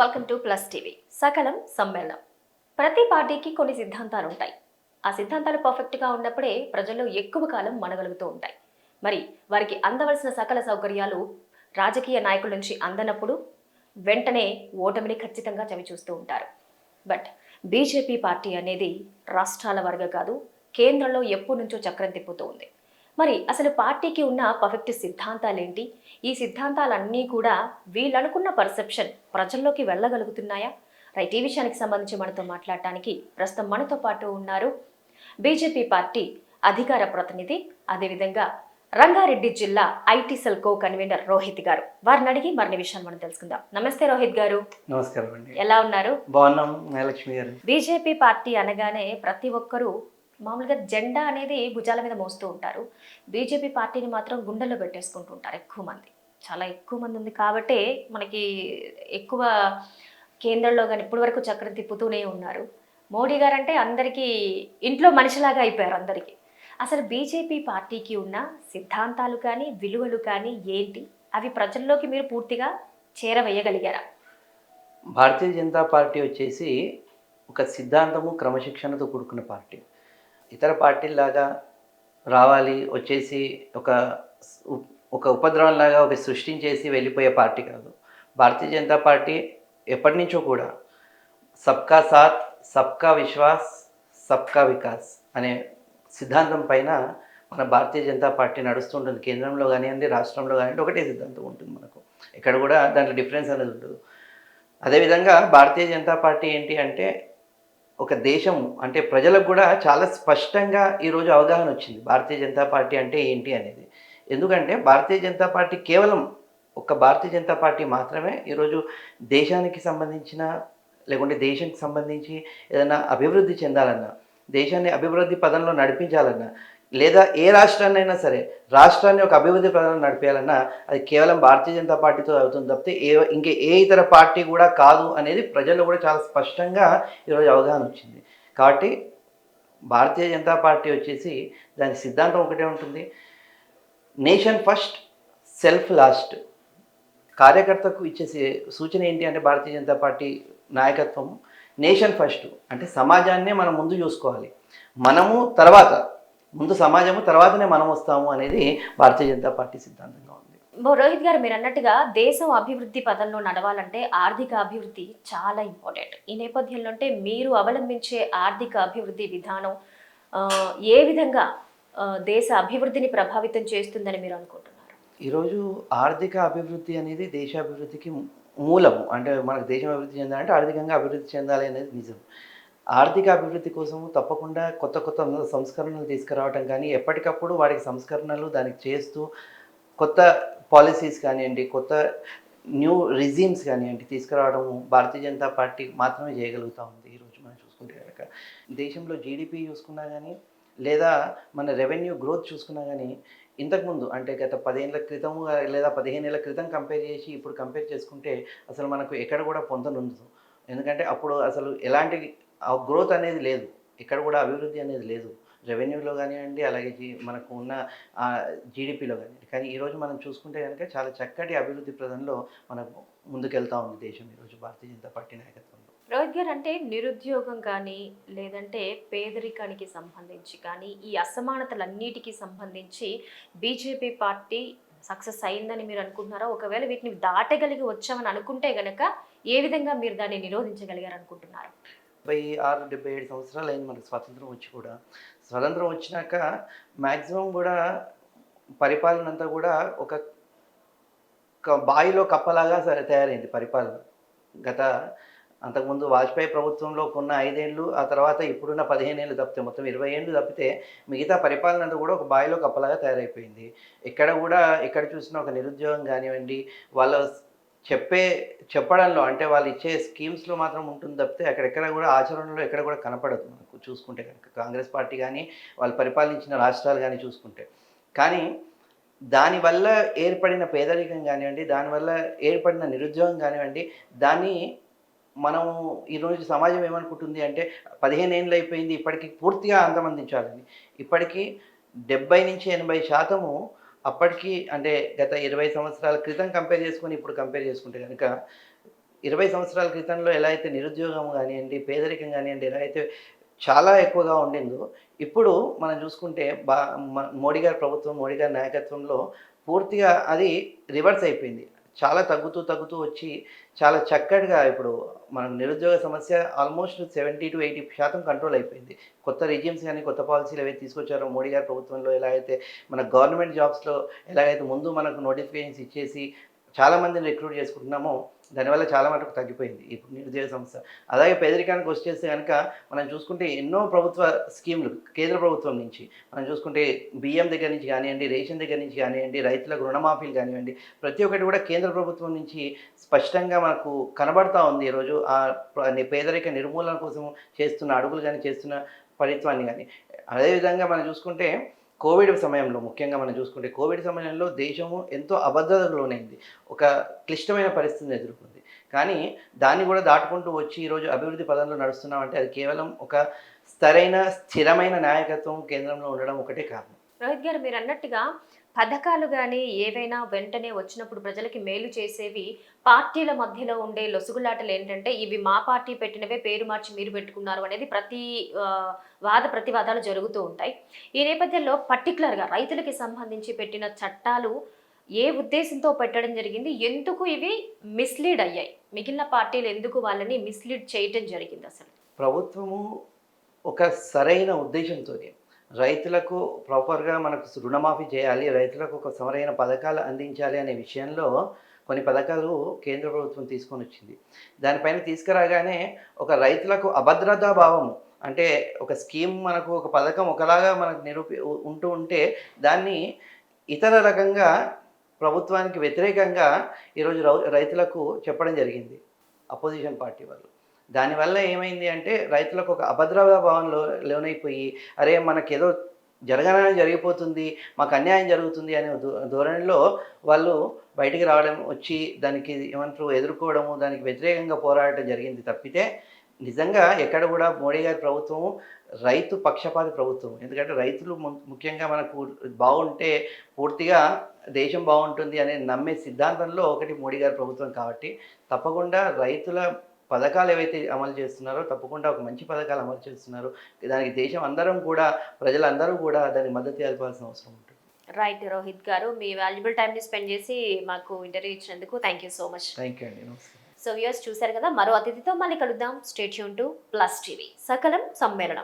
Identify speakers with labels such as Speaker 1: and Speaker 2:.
Speaker 1: Welcome to plus TV. సకలం సమ్మేళనం. ప్రతి పార్టీకి కొన్ని సిద్ధాంతాలు ఉంటాయి ఆ సిద్ధాంతాలు పర్ఫెక్ట్గా ఉన్నప్పుడే ప్రజల్లో ఎక్కువ కాలం మనగలుగుతూ ఉంటాయి. మరి వారికి అందవలసిన సకల సౌకర్యాలు రాజకీయ నాయకుల నుంచి అందనప్పుడు వెంటనే ఓటమిని ఖచ్చితంగా చవి చూస్తూ ఉంటారు. బట్ బీజేపీ పార్టీ అనేది రాష్ట్రాల వర్గ కాదు కేంద్రంలో ఎప్పటి నుంచో చక్రం తిప్పుతూ ఉంది. మరి అసలు పార్టీకి ఉన్న పర్ఫెక్ట్ సిద్ధాంతాలేంటి? ఈ సిద్ధాంతాలన్నీ కూడా వీళ్ళనుకున్న పర్సెప్షన్ ప్రజల్లోకి వెళ్ళగలుగుతున్నాయా? రైట్ ఈ విషయానికి సంబంధించి మనతో మాట్లాడటానికి ప్రస్తుతం మనతో పాటు ఉన్నారు బీజేపీ పార్టీ అధికార ప్రతినిధి అదేవిధంగా రంగారెడ్డి జిల్లా IT cell co convener Rohit గారు. వారిని అడిగి మరిన్ని విషయాలు మనం తెలుసుకుందాం. నమస్తే రోహిత్ గారు.
Speaker 2: నమస్కారం అండి.
Speaker 1: ఎలా ఉన్నారు?
Speaker 2: బాగున్నాం గారు.
Speaker 1: బీజేపీ పార్టీ అనగానే ప్రతి ఒక్కరూ మామూలుగా జెండా అనేది భుజాల మీద మోస్తూ ఉంటారు. బీజేపీ పార్టీని మాత్రం గుండెల్లో పెట్టేసుకుంటూ ఉంటారు ఎక్కువ మంది. చాలా ఎక్కువ మంది ఉంది కాబట్టే మనకి ఎక్కువ కేంద్రంలో కానీ ఇప్పటి వరకు చక్రం తిప్పుతూనే ఉన్నారు. మోడీ గారు అంటే అందరికీ ఇంట్లో మనిషిలాగా అయిపోయారు అందరికీ. అసలు బీజేపీ పార్టీకి ఉన్న సిద్ధాంతాలు కానీ విలువలు కానీ ఏంటి? అవి ప్రజల్లోకి మీరు పూర్తిగా చేరవేయగలిగారా?
Speaker 2: భారతీయ జనతా పార్టీ వచ్చేసి ఒక సిద్ధాంతము క్రమశిక్షణతో కూడుకున్న పార్టీ. ఇతర పార్టీలాగా రావాలి వచ్చేసి ఒక ఒక ఉపద్రవంలాగా ఒక సృష్టించేసి వెళ్ళిపోయే పార్టీ కాదు. భారతీయ జనతా పార్టీ ఎప్పటి నుంచో కూడా సబ్కా సాత్ సబ్కా విశ్వాస్ సబ్కా వికాస్ అనే సిద్ధాంతం పైన మన భారతీయ జనతా పార్టీ నడుస్తుంటుంది. కేంద్రంలో కానివ్వండి రాష్ట్రంలో కానివ్వండి ఒకటే సిద్ధాంతం ఉంటుంది మనకు. ఇక్కడ కూడా దాంట్లో డిఫరెన్స్ అనేది ఉండదు. అదేవిధంగా భారతీయ జనతా పార్టీ ఏంటి అంటే ఒక దేశం అంటే ప్రజలకు కూడా చాలా స్పష్టంగా ఈరోజు అవగాహన వచ్చింది. భారతీయ జనతా పార్టీ అంటే ఏంటి అనేది. ఎందుకంటే భారతీయ జనతా పార్టీ కేవలం ఒక భారతీయ జనతా పార్టీ మాత్రమే ఈరోజు దేశానికి సంబంధించిన లేకుంటే దేశానికి సంబంధించి ఏదైనా అభివృద్ధి చెందాలన్నా దేశాన్ని అభివృద్ధి పదంలో నడిపించాలన్నా లేదా ఏ రాష్ట్రాన్నైనా సరే రాష్ట్రాన్ని ఒక అభివృద్ధి ప్రధానం నడిపేయాలన్నా అది కేవలం భారతీయ జనతా పార్టీతో అవుతుంది తప్పితే ఏ ఇంకే ఏ ఇతర పార్టీ కూడా కాదు అనేది ప్రజల్లో కూడా చాలా స్పష్టంగా ఈరోజు అవగాహన వచ్చింది. కాబట్టి భారతీయ జనతా పార్టీ వచ్చేసి దాని సిద్ధాంతం ఒకటే ఉంటుంది. Nation first self last. కార్యకర్తకు ఇచ్చేసే సూచన ఏంటి అంటే భారతీయ జనతా పార్టీ నాయకత్వం. నేషన్ ఫస్ట్ అంటే సమాజాన్నే మనం ముందు చూసుకోవాలి. మనము తర్వాత ముందు సమాజము తర్వాతనే మనం వస్తాము అనేది భారతీయ జనతా పార్టీ సిద్ధాంతంగా ఉంది.
Speaker 1: రోహిత్ గారు మీరు అన్నట్టుగా దేశం అభివృద్ధి పదంలో నడవాలంటే ఆర్థిక అభివృద్ధి చాలా ఇంపార్టెంట్. ఈ నేపథ్యంలో అంటే మీరు అవలంబించే ఆర్థిక అభివృద్ధి విధానం ఏ విధంగా దేశ అభివృద్ధిని ప్రభావితం చేస్తుందని మీరు అనుకుంటున్నారు?
Speaker 2: ఈరోజు ఆర్థిక అభివృద్ధి అనేది దేశాభివృద్ధికి మూలము. అంటే మనకు దేశం అభివృద్ధి చెందాలంటే ఆర్థికంగా అభివృద్ధి చెందాలి అనేది నిజం. ఆర్థిక అభివృద్ధి కోసం తప్పకుండా కొత్త కొత్త సంస్కరణలు తీసుకురావటం కానీ ఎప్పటికప్పుడు వాటికి సంస్కరణలు దానికి చేస్తూ కొత్త పాలసీస్ కానివ్వండి కొత్త న్యూ రిజీమ్స్ కానివ్వండి తీసుకురావడం భారతీయ జనతా పార్టీ మాత్రమే చేయగలుగుతూ ఉంది ఈరోజు మనం చూసుకుంటే కనుక. దేశంలో జీడిపి చూసుకున్నా కానీ లేదా మన రెవెన్యూ గ్రోత్ చూసుకున్నా కానీ ఇంతకుముందు అంటే గత పదిహేనుల క్రితం లేదా పదిహేను ఏళ్ళ క్రితం కంపేర్ చేసి ఇప్పుడు కంపేర్ చేసుకుంటే అసలు మనకు ఎక్కడ కూడా పొందనుండదు. ఎందుకంటే అప్పుడు అసలు ఎలాంటి గ్రోత్ అనేది లేదు. ఇక్కడ కూడా అభివృద్ధి అనేది లేదు. రెవెన్యూలో కానివ్వండి అలాగే జీ- మనకు ఉన్న జీడిపిలో కానివ్వండి. కానీ ఈరోజు మనం చూసుకుంటే కనుక చాలా చక్కటి అభివృద్ధి ప్రదంలో మనం ముందుకెళ్తా ఉంది దేశం ఈరోజు భారతీయ జనతా పార్టీ నాయకత్వంలో.
Speaker 1: రోహిత్ గారు అంటే నిరుద్యోగం కానీ లేదంటే పేదరికానికి సంబంధించి కానీ ఈ అసమానతలన్నిటికీ సంబంధించి బీజేపీ పార్టీ సక్సెస్ అయిందని మీరు అనుకుంటున్నారా? ఒకవేళ వీటిని దాటగలిగి వచ్చామని అనుకుంటే గనక ఏ విధంగా మీరు దాన్ని నిరోధించగలిగారు అనుకుంటున్నారు
Speaker 2: డెబ్బై ఆరు డెబ్బై ఏడు సంవత్సరాలు అయింది మనకు స్వాతంత్రం వచ్చి కూడా. స్వతంత్రం వచ్చినాక మ్యాక్సిమం కూడా పరిపాలన అంతా కూడా ఒక బావిలో కప్పలాగా సరే తయారైంది పరిపాలన. గత అంతకుముందు వాజ్పేయి ప్రభుత్వంలో కొన్న ఐదేళ్ళు ఆ తర్వాత ఇప్పుడున్న పదిహేను ఏళ్ళు తప్పితే మొత్తం ఇరవై ఏళ్ళు తప్పితే మిగతా పరిపాలన అంతా కూడా ఒక బావిలో కప్పలాగా తయారైపోయింది. ఎక్కడ కూడా ఎక్కడ చూసినా ఒక నిరుద్యోగం కానివ్వండి వాళ్ళ చెప్పే చెప్పడంలో అంటే వాళ్ళు ఇచ్చే స్కీమ్స్లో మాత్రం ఉంటుంది తప్పితే అక్కడెక్కడ కూడా ఆచరణలో ఎక్కడ కూడా కనపడదు మనకు చూసుకుంటే కనుక. కాంగ్రెస్ పార్టీ కానీ వాళ్ళు పరిపాలించిన రాష్ట్రాలు కానీ చూసుకుంటే. కానీ దానివల్ల ఏర్పడిన పేదరికం కానివ్వండి దానివల్ల ఏర్పడిన నిరుద్యోగం కానివ్వండి దాన్ని మనం ఈరోజు సమాజం ఏమనుకుంటుంది అంటే పదిహేను ఏళ్ళు అయిపోయింది ఇప్పటికీ పూర్తిగా అంతమందించాలని ఇప్పటికీ డెబ్బై నుంచి ఎనభై శాతము అప్పటికి అంటే గత ఇరవై సంవత్సరాల క్రితం కంపేర్ చేసుకొని ఇప్పుడు కంపేర్ చేసుకుంటే కనుక ఇరవై సంవత్సరాల క్రితంలో ఎలా అయితే నిరుద్యోగం కానివ్వండి పేదరికం కానివ్వండి ఎలా అయితే చాలా ఎక్కువగా ఉండిందో ఇప్పుడు మనం చూసుకుంటే బా మోడీ గారి ప్రభుత్వం మోడీ గారి నాయకత్వంలో పూర్తిగా అది రివర్స్ అయిపోయింది. చాలా తగ్గుతూ తగ్గుతూ వచ్చి చాలా చక్కటిగా ఇప్పుడు మన నిరుద్యోగ సమస్య ఆల్మోస్ట్ సెవెంటీ టు ఎయిటీ శాతం కంట్రోల్ అయిపోయింది. కొత్త రిజిమ్స్ కానీ కొత్త పాలసీలు ఏవైతే తీసుకొచ్చారో మోడీ గారి ప్రభుత్వంలో ఎలా అయితే మన గవర్నమెంట్ జాబ్స్లో ఎలాగైతే ముందు మనకు నోటిఫికేషన్స్ ఇచ్చేసి చాలామందిని రిక్రూట్ చేసుకుంటున్నామో దానివల్ల చాలా మటుకు తగ్గిపోయింది ఇప్పుడు నిరుద్యోగ సమస్య. అలాగే పేదరికానికి వచ్చేస్తే కనుక మనం చూసుకుంటే ఎన్నో ప్రభుత్వ స్కీములు కేంద్ర ప్రభుత్వం నుంచి మనం చూసుకుంటే బియ్యం దగ్గర నుంచి కానివ్వండి రేషన్ దగ్గర నుంచి కానివ్వండి రైతులకు రుణమాఫీలు కానివ్వండి ప్రతి ఒక్కటి కూడా కేంద్ర ప్రభుత్వం నుంచి స్పష్టంగా మనకు కనబడతా ఉంది. ఈరోజు ఆ పేదరిక నిర్మూలన కోసం చేస్తున్న అడుగులు కానీ చేస్తున్న ఫలిత్వాన్ని కానీ అదేవిధంగా మనం చూసుకుంటే కోవిడ్ సమయంలో ముఖ్యంగా మనం చూసుకుంటే కోవిడ్ సమయంలో దేశము ఎంతో అభద్రతకు ఒక క్లిష్టమైన పరిస్థితిని ఎదుర్కొంది. కానీ దాన్ని కూడా దాటుకుంటూ వచ్చి ఈరోజు అభివృద్ధి పదంలో నడుస్తున్నామంటే అది కేవలం ఒక స్థిరైన స్థిరమైన నాయకత్వం కేంద్రంలో ఉండడం ఒకటే కారణం.
Speaker 1: రోహిత్ గారు మీరు అన్నట్టుగా పథకాలు కానీ ఏవైనా వెంటనే వచ్చినప్పుడు ప్రజలకి మేలు చేసేవి పార్టీల మధ్యలో ఉండే లొసుగులాటలు ఏంటంటే ఇవి మా పార్టీ పెట్టినవే పేరు మార్చి మీరు పెట్టుకున్నారు అనేది ప్రతి వాద ప్రతివాదాలు జరుగుతూ ఉంటాయి. ఈ నేపథ్యంలో పర్టికులర్గా రైతులకి సంబంధించి పెట్టిన చట్టాలు ఏ ఉద్దేశంతో పెట్టడం జరిగింది ఎందుకు ఇవి మిస్లీడ్ అయ్యాయి? మిగిలిన పార్టీలు ఎందుకు వాళ్ళని మిస్లీడ్ చేయటం జరిగింది అసలు?
Speaker 2: ప్రభుత్వము ఒక సరైన ఉద్దేశంతో రైతులకు ప్రాపర్గా మనకు రుణమాఫీ చేయాలి రైతులకు ఒక సరైన పథకాలు అందించాలి అనే విషయంలో కొన్ని పథకాలు కేంద్ర ప్రభుత్వం తీసుకొని వచ్చింది. దానిపైన తీసుకురాగానే ఒక రైతులకు అభద్రతా భావము అంటే ఒక స్కీమ్ మనకు ఒక పథకం ఒకలాగా మనకు నిరూపి ఉ- ఉంటూ ఉంటే దాన్ని ఇతర రకంగా ప్రభుత్వానికి వ్యతిరేకంగా ఈరోజు రైతులకు చెప్పడం జరిగింది. అపోజిషన్ పార్టీ వాళ్ళు. దానివల్ల ఏమైంది అంటే రైతులకు ఒక అభద్రతా భావంలో లోనైపోయి అరే మనకేదో జరగననే జరిగిపోతుంది మాకు అన్యాయం జరుగుతుంది అనే ధోరణిలో వాళ్ళు బయటికి రావడం వచ్చి దానికి ఏమంటారు ఎదుర్కోవడము దానికి వ్యతిరేకంగా పోరాడటం జరిగింది తప్పితే నిజంగా ఎక్కడ కూడా మోడీ గారి ప్రభుత్వం రైతు పక్షపాతి ప్రభుత్వం. ఎందుకంటే రైతులు ము- ముఖ్యంగా మనకు బాగుంటే పూర్తిగా దేశం బాగుంటుంది అనే నమ్మే సిద్ధాంతంలో ఒకటి మోడీ గారి ప్రభుత్వం కాబట్టి తప్పకుండా రైతుల పథకాలు ఏవైతే అమలు చేస్తున్నారో తప్పకుండా ఒక మంచి పథకాలు అమలు చేస్తున్నారు. దానికి దేశం అందరం కూడా ప్రజలందరూ కూడా దానికి మద్దతు తెలపాల్సిన అవసరం ఉంటుంది.
Speaker 1: రైట్ రోహిత్ గారు. మీ వాల్యుబుల్ టైంని స్పెండ్ చేసి మాకు ఇంటర్వ్యూ ఇచ్చినందుకు thank you so much
Speaker 2: thank you అండి.
Speaker 1: సో వ్యూయర్స్ చూశారు కదా? మరో అతిథితో మళ్ళీ కలుద్దాం. స్టేట్యూన్ టు ప్లస్ టీవీ సకలం సమ్మేళనం.